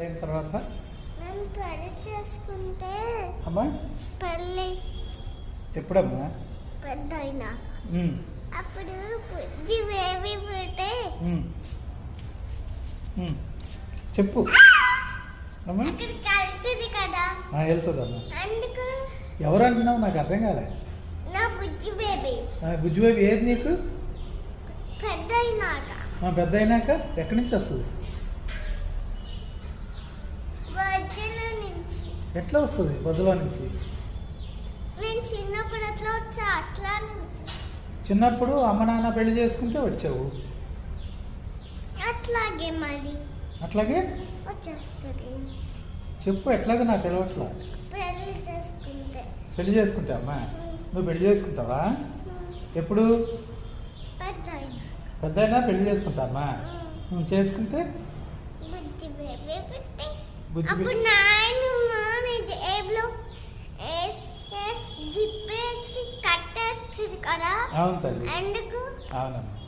అయిన తర్వాత? పెళ్ళి చేసుకుంటే అమ్మా? పెళ్ళి. ఎప్పుడమ్మా? పెద్ద అప్పుడు బుజ్జి బేబీ పుట్టే. చెప్పు. వెళ్తుందమ్మా. అందుకు ఎవరు అంటున్నావు? నాకు అర్థం కాలే. నా బుజ్జి బేబీ బుజ్జి బాబు ఏది నీకు? పెద్ద అయినాక పెద్ద అయినాక ఎక్కడి నుంచి వస్తుంది బజ్జీల నుంచి ఎట్లా వస్తుంది? బొద్దులో నుంచి? నేను చిన్నప్పుడు అమ్మ నాన్న పెళ్ళి చేసుకుంటే వచ్చావు? అట్లాగే మరి. అట్లాగే? వచ్చేస్తుంది. చెప్పు ఎట్లాగో నాకు తెలియట్లా పెళ్ళి చేసుకుంటే. పెళ్ళి నువ్వు పెళ్ళి చేసుకుంటావా? ఎప్పుడు? పెద్ద అయినా పెద్ద అయినా పెళ్ళి చేసుకుంటామా నువ్వు చేసుకుంటే? బుజ్జి బుజ్జి అవును తల్లి. అవునమ్మా.